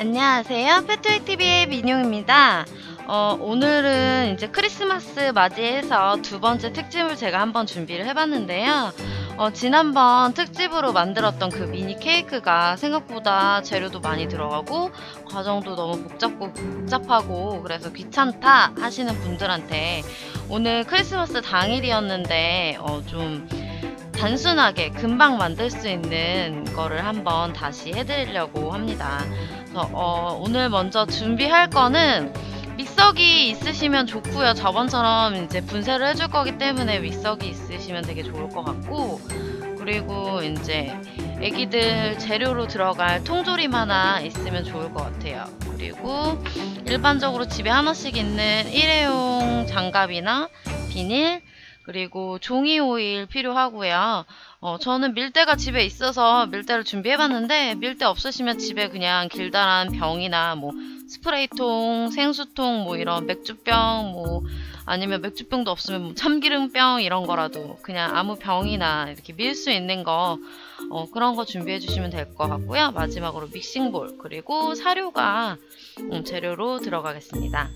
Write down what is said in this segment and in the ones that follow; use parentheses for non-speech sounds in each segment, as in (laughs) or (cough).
안녕하세요. 패트웨이TV의 민용입니다. 어, 오늘은 이제 크리스마스 맞이해서 두 번째 특집을 제가 한번 준비를 해봤는데요. 어, 지난번 특집으로 만들었던 그 미니 케이크가 생각보다 재료도 많이 들어가고 과정도 너무 복잡고 복잡하고 그래서 귀찮다 하시는 분들한테 오늘 크리스마스 당일이었는데 어, 좀 단순하게 금방 만들 수 있는 거를 한번 다시 해드리려고 합니다. 그래서 어, 오늘 먼저 준비할 거는 믹서기 있으시면 좋고요. 저번처럼 이제 분쇄를 해줄 거기 때문에 믹서기 있으시면 되게 좋을 것 같고 그리고 이제 애기들 재료로 들어갈 통조림 하나 있으면 좋을 것 같아요. 그리고 일반적으로 집에 하나씩 있는 일회용 장갑이나 비닐 그리고 종이 오일 필요하고요. 어, 저는 밀대가 집에 있어서 밀대를 준비해봤는데 밀대 없으시면 집에 그냥 길다란 병이나 뭐 스프레이통, 생수통, 뭐 이런 맥주병, 뭐 아니면 맥주병도 없으면 뭐 참기름병 이런 거라도 그냥 아무 병이나 이렇게 밀 수 있는 거 어, 그런 거 준비해 주시면 될 것 같고요. 마지막으로 믹싱볼 그리고 사료가 음, 재료로 들어가겠습니다.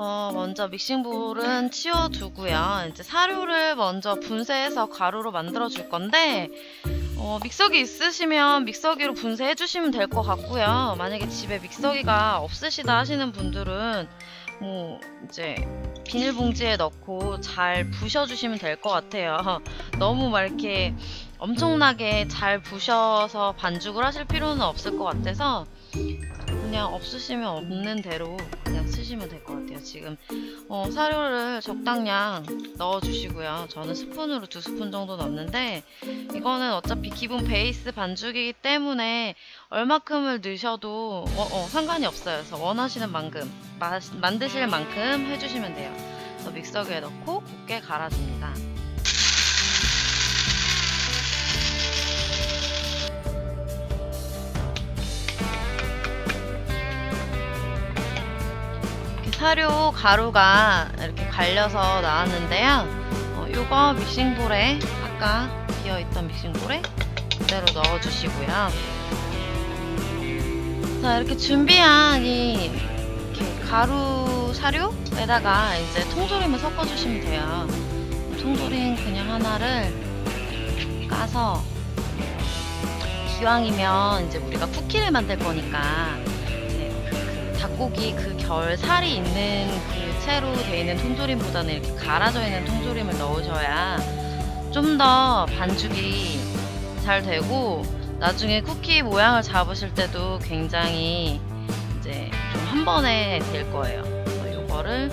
어, 먼저 믹싱볼은 치워두고요. 이제 사료를 먼저 분쇄해서 가루로 만들어 줄 건데, 어, 믹서기 있으시면 믹서기로 분쇄해 주시면 될 것 같고요. 만약에 집에 믹서기가 없으시다 하시는 분들은 뭐 이제 비닐봉지에 넣고 잘 부셔주시면 될 것 같아요. (laughs) 너무 막 이렇게 엄청나게 잘 부셔서 반죽을 하실 필요는 없을 것 같아서 그냥 없으시면 없는 대로 그냥 쓰시면 될 것 같아요. 지금 어, 사료를 적당량 넣어주시고요. 저는 스푼으로 두 스푼 정도 넣는데 이거는 어차피 기본 베이스 반죽이기 때문에 얼마큼을 넣으셔도 어, 어, 상관이 없어요. 그래서 원하시는 만큼 마, 만드실 만큼 해주시면 돼요. 그래서 믹서기에 넣고 곱게 갈아줍니다. 사료 가루가 이렇게 갈려서 나왔는데요. 어, 요거 믹싱볼에 아까 비어있던 믹싱볼에 그대로 넣어주시고요. 자 이렇게 준비한 이 이렇게 가루 사료에다가 이제 통조림을 섞어주시면 돼요. 통조림 그냥 하나를 까서 기왕이면 이제 우리가 쿠키를 만들 거니까 닭고기 그 결 살이 있는 그 채로 되어 있는 통조림보다는 이렇게 갈아져 있는 통조림을 넣으셔야 좀 더 반죽이 잘 되고 나중에 쿠키 모양을 잡으실 때도 굉장히 이제 좀 한 번에 될 거예요. 이거를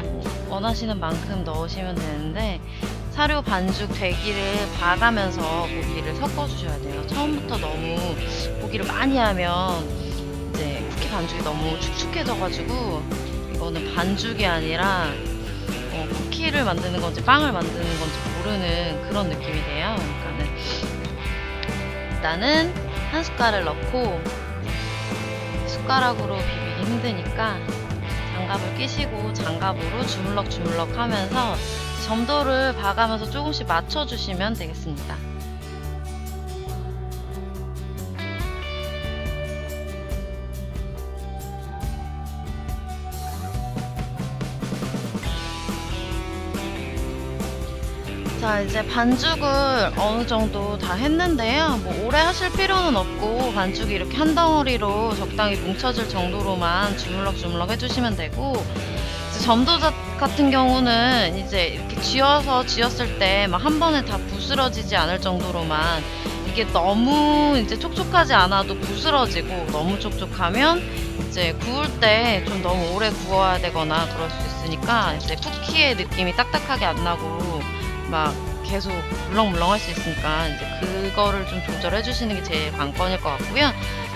뭐 원하시는 만큼 넣으시면 되는데 사료 반죽 되기를 봐가면서 고기를 섞어 주셔야 돼요. 처음부터 너무 고기를 많이 하면 반죽이 너무 축축해져가지고 이거는 반죽이 아니라 어, 쿠키를 만드는 건지 빵을 만드는 건지 모르는 그런 느낌이 돼요. 그러니까는 일단은 한 숟갈을 넣고 숟가락으로 비비기 힘드니까 장갑을 끼시고 장갑으로 주물럭 주물럭 하면서 점도를 봐가면서 조금씩 맞춰주시면 되겠습니다. 자 이제 반죽을 어느 정도 다 했는데요. 뭐 오래 하실 필요는 없고 반죽이 이렇게 한 덩어리로 적당히 뭉쳐질 정도로만 주물럭 주물럭 해주시면 되고 점도젓 같은 경우는 이제 이렇게 쥐어서 쥐었을 때 막 한 번에 다 부스러지지 않을 정도로만 이게 너무 이제 촉촉하지 않아도 부스러지고 너무 촉촉하면 이제 구울 때 좀 너무 오래 구워야 되거나 그럴 수 있으니까 이제 쿠키의 느낌이 딱딱하게 안 나고 막 계속 물렁물렁 할 수 있으니까 이제 그거를 좀 조절해 주시는 게 제일 관건일 것 같고요.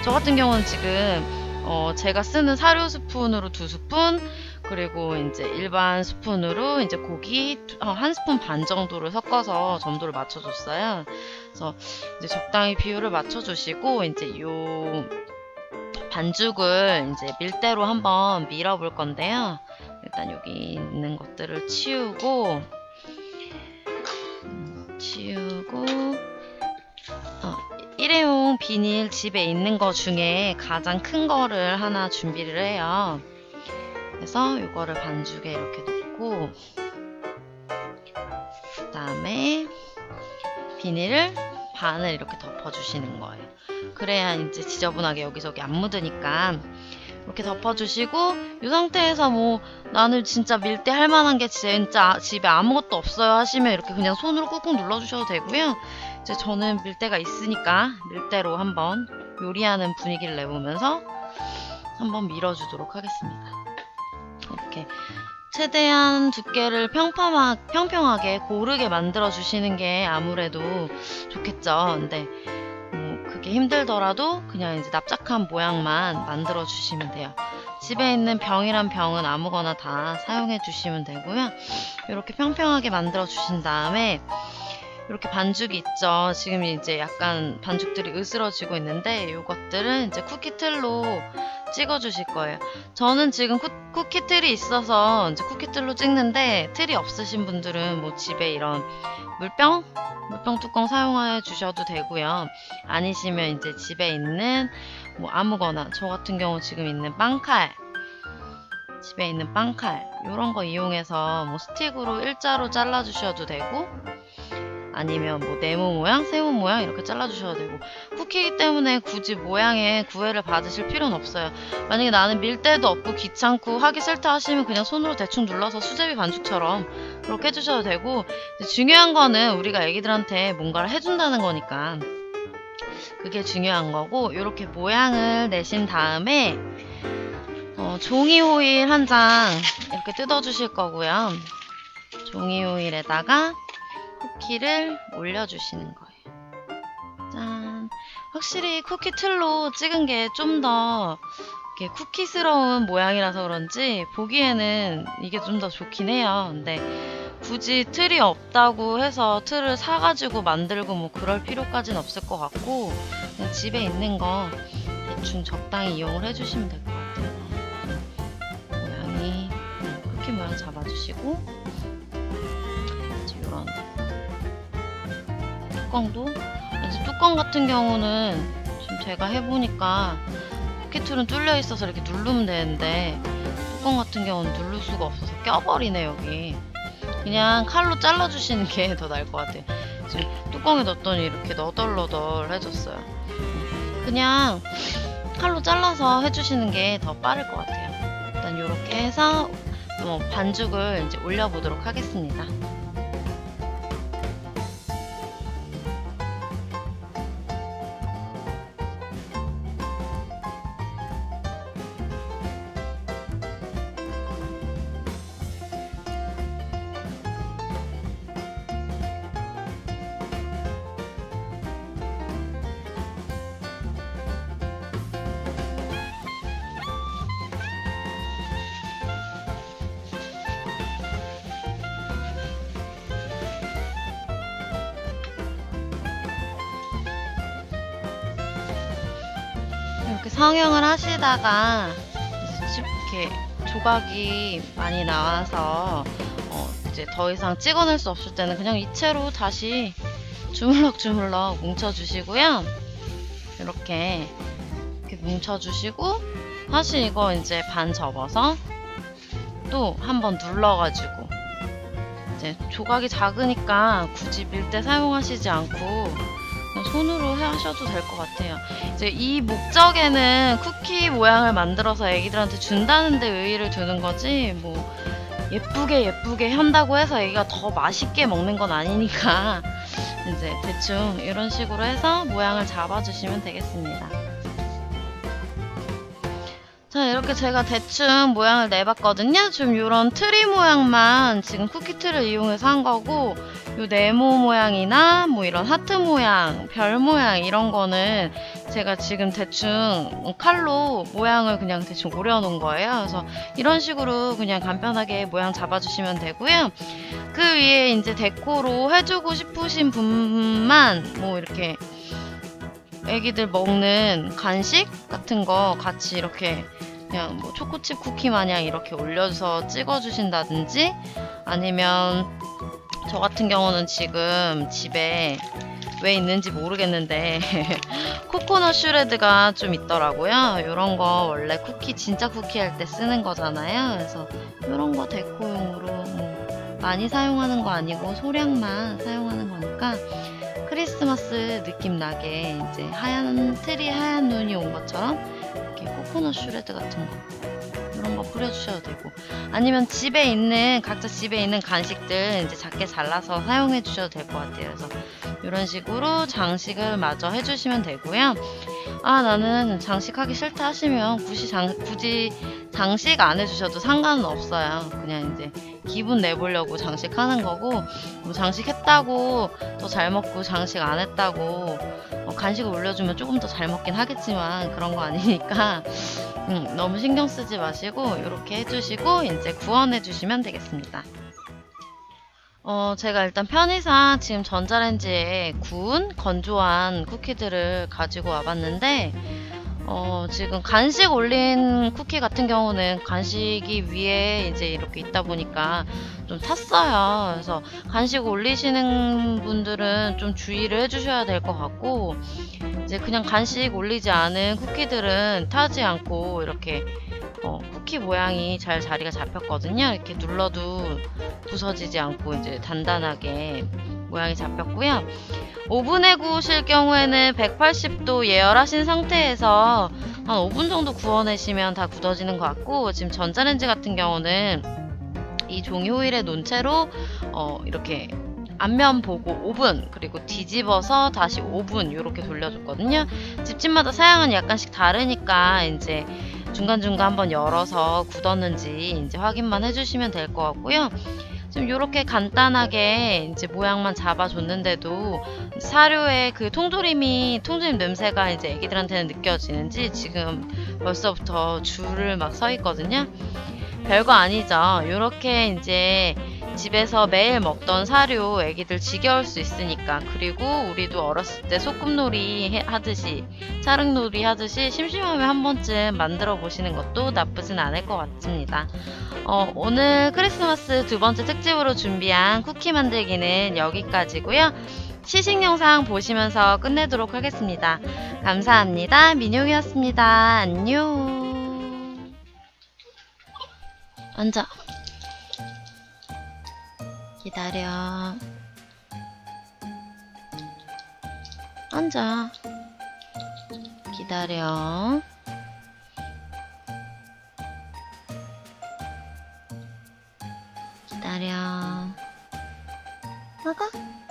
저 같은 경우는 지금 어 제가 쓰는 사료 스푼으로 두 스푼 그리고 이제 일반 스푼으로 이제 고기 한 스푼 반 정도를 섞어서 점도를 맞춰줬어요. 그래서 이제 적당히 비율을 맞춰주시고 이제 요 반죽을 이제 밀대로 한번 밀어볼 건데요. 일단 여기 있는 것들을 치우고 치우고 어, 일회용 비닐 집에 있는 거 중에 가장 큰 거를 하나 준비를 해요. 그래서 이거를 반죽에 이렇게 넣고 그 다음에 비닐을 반을 이렇게 덮어주시는 거예요. 그래야 이제 지저분하게 여기저기 안 묻으니까 이렇게 덮어주시고 이 상태에서 뭐 나는 진짜 밀대 할 만한 게 진짜 집에 아무것도 없어요 하시면 이렇게 그냥 손으로 꾹꾹 눌러주셔도 되고요. 이제 저는 밀대가 있으니까 밀대로 한번 요리하는 분위기를 내보면서 한번 밀어주도록 하겠습니다. 이렇게 최대한 두께를 평평하, 평평하게 고르게 만들어 주시는 게 아무래도 좋겠죠. 근데 뭐 그게 힘들더라도 그냥 이제 납작한 모양만 만들어 주시면 돼요. 집에 있는 병이란 병은 아무거나 다 사용해 주시면 되고요. 이렇게 평평하게 만들어 주신 다음에 이렇게 반죽이 있죠. 지금 이제 약간 반죽들이 으스러지고 있는데 이것들은 이제 쿠키 틀로 찍어 주실 거예요. 저는 지금 쿠, 쿠키 틀이 있어서 이제 쿠키 틀로 찍는데 틀이 없으신 분들은 뭐 집에 이런 물병 물병 뚜껑 사용해 주셔도 되고요. 아니시면 이제 집에 있는 뭐 아무거나 저 같은 경우 지금 있는 빵칼 집에 있는 빵칼 이런 거 이용해서 뭐 스틱으로 일자로 잘라 주셔도 되고 아니면 뭐 네모 모양, 세모 모양 이렇게 잘라주셔도 되고 쿠키이기 때문에 굳이 모양에 구애를 받으실 필요는 없어요. 만약에 나는 밀대도 없고 귀찮고 하기 싫다 하시면 그냥 손으로 대충 눌러서 수제비 반죽처럼 그렇게 해주셔도 되고 중요한 거는 우리가 애기들한테 뭔가를 해준다는 거니까 그게 중요한 거고 이렇게 모양을 내신 다음에 어, 종이 호일 한 장 이렇게 뜯어 주실 거고요. 종이 호일에다가 쿠키를 올려주시는 거예요. 짠. 확실히 쿠키 틀로 찍은 게 좀더 쿠키스러운 모양이라서 그런지 보기에는 이게 좀 더 좋긴 해요. 근데 굳이 틀이 없다고 해서 틀을 사가지고 만들고 뭐 그럴 필요까지는 없을 것 같고 그냥 집에 있는 거 대충 적당히 이용을 해주시면 될 것 같아요. 모양이 쿠키 모양 잡아주시고 뚜껑도? 이제 뚜껑 같은 경우는 좀 제가 해보니까 쿠키툴은 뚫려 있어서 이렇게 누르면 되는데 뚜껑 같은 경우는 누를 수가 없어서 껴버리네 여기. 그냥 칼로 잘라주시는 게 더 나을 것 같아요. 지금 뚜껑에 넣었더니 이렇게 너덜너덜해졌어요. 그냥 칼로 잘라서 해주시는 게 더 빠를 것 같아요. 일단 이렇게 해서 뭐 반죽을 이제 올려보도록 하겠습니다 성형을 하시다가 이렇게 조각이 많이 나와서 어 이제 더 이상 찍어낼 수 없을 때는 그냥 이 채로 다시 주물럭주물럭 뭉쳐주시고요. 이렇게 이렇게 뭉쳐주시고 다시 이거 이제 반 접어서 또 한번 눌러가지고 이제 조각이 작으니까 굳이 밀대 사용하시지 않고 손으로 하셔도 될 것 같아요. 이제 이 목적에는 쿠키 모양을 만들어서 애기들한테 준다는 데 의의를 두는 거지 뭐 예쁘게 예쁘게 한다고 해서 애기가 더 맛있게 먹는 건 아니니까 (laughs) 이제 대충 이런 식으로 해서 모양을 잡아주시면 되겠습니다. 자 이렇게 제가 대충 모양을 내봤거든요. 좀 이런 트리 모양만 지금 쿠키 틀을 이용해서 한 거고 요 네모 모양이나 뭐 이런 하트 모양, 별 모양 이런 거는 제가 지금 대충 칼로 모양을 그냥 대충 오려 놓은 거예요. 그래서 이런 식으로 그냥 간편하게 모양 잡아주시면 되고요. 그 위에 이제 데코로 해주고 싶으신 분만 뭐 이렇게 애기들 먹는 간식 같은 거 같이 이렇게 그냥 뭐 초코칩 쿠키 마냥 이렇게 올려서 찍어주신다든지 아니면 저 같은 경우는 지금 집에 왜 있는지 모르겠는데 (laughs) 코코넛 슈레드가 좀 있더라고요. 이런 거 원래 쿠키 진짜 쿠키 할 때 쓰는 거잖아요. 그래서 이런 거 데코용으로 뭐 많이 사용하는 거 아니고 소량만 사용하는 거니까 크리스마스 느낌 나게 이제 하얀 트리 하얀 눈이 온 것처럼 이렇게 코코넛 슈레드 같은 거 이런 거 뿌려주셔도 되고 아니면 집에 있는 각자 집에 있는 간식들 이제 작게 잘라서 사용해 주셔도 될 것 같아요. 그래서 이런 식으로 장식을 마저 해주시면 되고요. 아 나는 장식하기 싫다 하시면 굳이 장 굳이 장식 안 해주셔도 상관은 없어요. 그냥 이제 기분 내보려고 장식하는 거고 뭐 장식했다고 더 잘 먹고 장식 안 했다고 어, 간식을 올려주면 조금 더 잘 먹긴 하겠지만 그런 거 아니니까 (laughs) 음, 너무 신경 쓰지 마시고 이렇게 해주시고 이제 구원해 주시면 되겠습니다. 어, 제가 일단 편의상 지금 전자레인지에 구운 건조한 쿠키들을 가지고 와봤는데 어, 지금 간식 올린 쿠키 같은 경우는 간식이 위에 이제 이렇게 있다 보니까 좀 탔어요. 그래서 간식 올리시는 분들은 좀 주의를 해주셔야 될 것 같고, 이제 그냥 간식 올리지 않은 쿠키들은 타지 않고 이렇게 어, 쿠키 모양이 잘 자리가 잡혔거든요. 이렇게 눌러도 부서지지 않고 이제 단단하게 모양이 잡혔고요. 오븐에 구우실 경우에는 180도 예열하신 상태에서 한 5분 정도 구워내시면 다 굳어지는 것 같고 지금 전자레인지 같은 경우는 이 종이 호일에 놓은 채로 어, 이렇게 앞면 보고 5분 그리고 뒤집어서 다시 5분 이렇게 돌려줬거든요. 집집마다 사양은 약간씩 다르니까 이제 중간중간 한번 열어서 굳었는지 이제 확인만 해주시면 될 것 같고요. 지금 이렇게 간단하게 이제 모양만 잡아줬는데도 사료의 그 통조림이 통조림 냄새가 이제 애기들한테는 느껴지는지 지금 벌써부터 줄을 막 서 있거든요. 별거 아니죠. 이렇게 이제 집에서 매일 먹던 사료 애기들 지겨울 수 있으니까 그리고 우리도 어렸을 때 소꿉놀이 해- 하듯이 차릉놀이 하듯이 심심하면 한 번쯤 만들어 보시는 것도 나쁘진 않을 것 같습니다. 어, 오늘 크리스마스 두 번째 특집으로 준비한 쿠키 만들기는 여기까지고요. 시식 영상 보시면서 끝내도록 하겠습니다. 감사합니다. 민용이었습니다. 안녕. 앉아. 기다려. 앉아. 기다려. 기다려. 먹어.